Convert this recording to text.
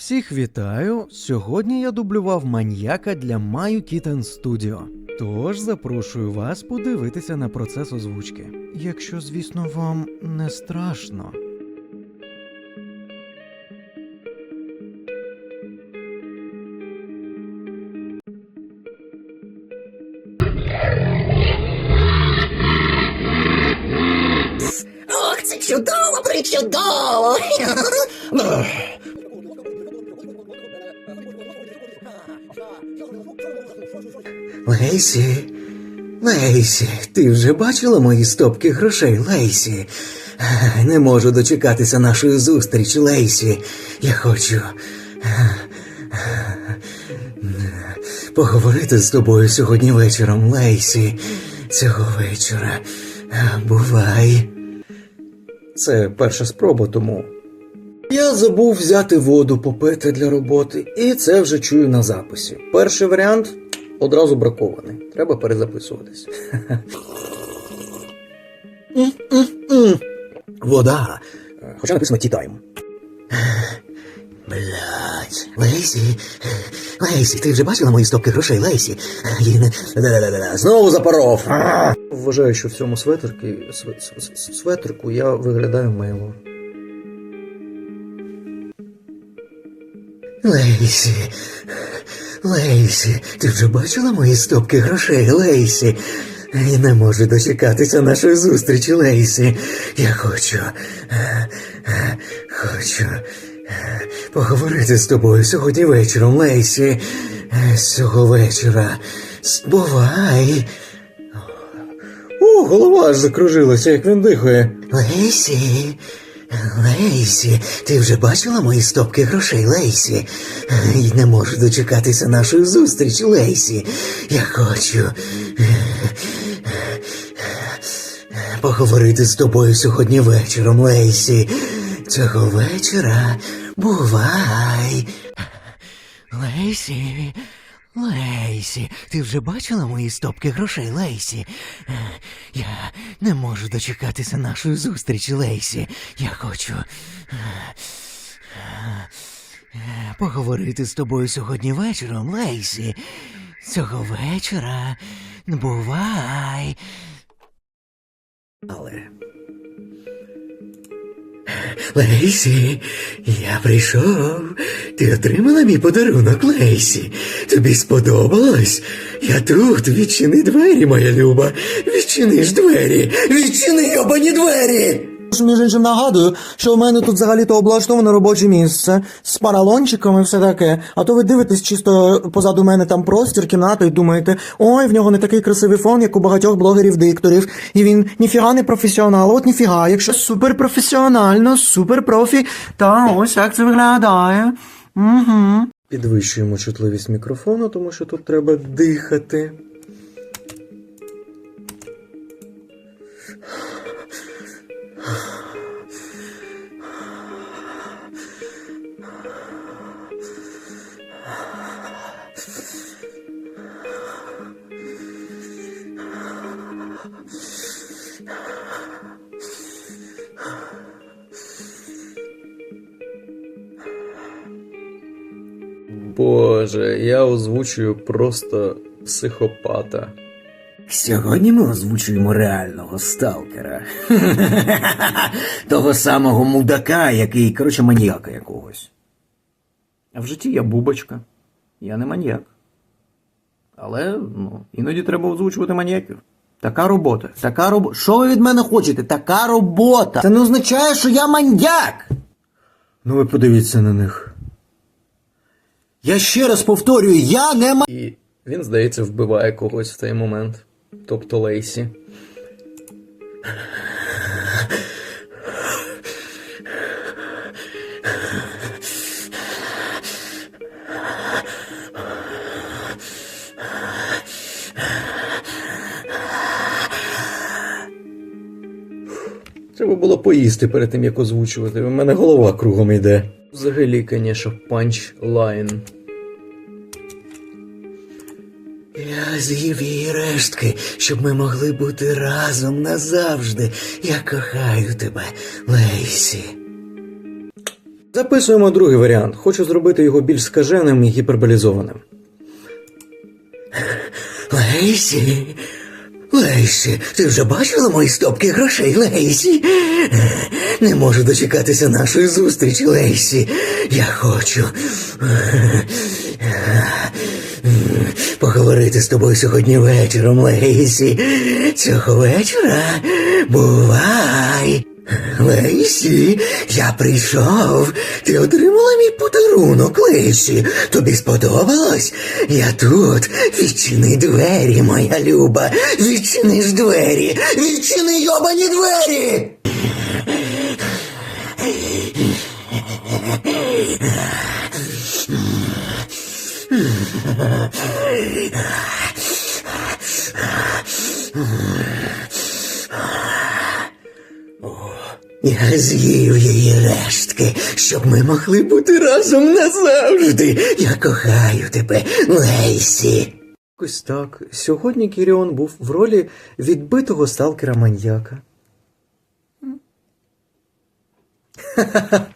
Всіх вітаю! Сьогодні я дублював маньяка для Маю Kitten Studio. Тож запрошую вас подивитися на процес озвучки. Якщо, звісно, вам не страшно. Ох, це чудово, причудово. Лейсі, Лейсі, ти вже бачила мої стопки грошей, Лейсі? Не можу дочекатися нашої зустрічі, Лейсі. Я хочу поговорити з тобою сьогодні вечором, Лейсі. Цього вечора. Бувай. Це перша спроба тому. Я забув взяти воду попити для роботи, і це вже чую на записі. Перший варіант одразу бракований. Треба перезаписуватись. Вода. Хоча написано Time. Блять, Лейсі, Лейсі, ти вже бачила мої стопки грошей, Лейсі? Да-да-да-да, Знову запоров. Вважаю, що в цьому светрики, св- св- св- светрику я виглядаю мило. Лейсі, Лейсі, ти вже бачила мої стопки грошей, Лейсі? І не можу дочекатися нашої зустрічі, Лейсі. Я хочу. е, е, Хочу е, поговорити з тобою сьогодні вечором, Лейсі. Цього вечора. Бувай. О, голова аж закружилася, як він дихає. Лейсі. Лейсі, ти вже бачила мої стопки грошей, Лейсі? І не можу дочекатися нашої зустрічі, Лейсі. Я хочу поговорити з тобою сьогодні вечором, Лейсі. Цього вечора бувай. Лейсі, Лейсі, ти вже бачила мої стопки грошей, Лейсі? Е, Я не можу дочекатися нашої зустрічі, Лейсі. Я хочу. е, е, Поговорити з тобою сьогодні вечором, Лейсі. Цього вечора бувай. Але. Лейсі, я прийшов. Ти отримала мій подарунок, Лейсі. Тобі сподобалось? Я тут. Відчини двері, моя люба. Відчини ж двері. Відчини обані двері. Між іншим нагадую, що в мене тут взагалі-то облаштоване робоче місце з паралончиком і все таке. А то ви дивитесь чисто позаду мене там простір, кімната, і думаєте, ой, в нього не такий красивий фон, як у багатьох блогерів-дикторів. І він ніфіга не професіонал, от ніфіга, якщо суперпрофесіонально, суперпрофі, та ось як це виглядає. Угу. Підвищуємо чутливість мікрофону, тому що тут треба дихати. Боже, я озвучую просто психопата. Сьогодні ми озвучуємо реального сталкера. Того самого мудака, який, коротше, маніяка якогось. А в житті я бубочка. Я не маніяк. Але ну, іноді треба озвучувати маніяків. Така робота. Така робота. Що ви від мене хочете? Така робота. Це не означає, що я маньяк. Ну ви подивіться на них. Я ще раз повторюю, я не маньяк. І він, здається, вбиває когось в цей момент. Тобто Лейсі. Треба було поїсти перед тим, як озвучувати. У мене голова кругом йде. Взагалі, звісно, панч-лайн. Я з'їв її рештки, щоб ми могли бути разом назавжди. Я кохаю тебе, Лейсі. Записуємо другий варіант. Хочу зробити його більш скаженим і гіперболізованим. Лейсі, Лейсі, ти вже бачила мої стопки грошей, Лейсі? Не можу дочекатися нашої зустрічі, Лейсі. Я хочу поговорити з тобою сьогодні вечором, Лейсі. Цього вечора бувай. Лейсі, я прийшов. Ти отримала мій подарунок, Лейсі. Тобі сподобалось? Я тут. Відчини двері, моя люба. Відчини ж двері. Відчини йобані двері. Я з'їв її рештки, щоб ми могли бути разом назавжди. Я кохаю тебе, Лейсі. Ось так. Сьогодні Кіріон був в ролі відбитого сталкера маньяка. Ха-ха-ха.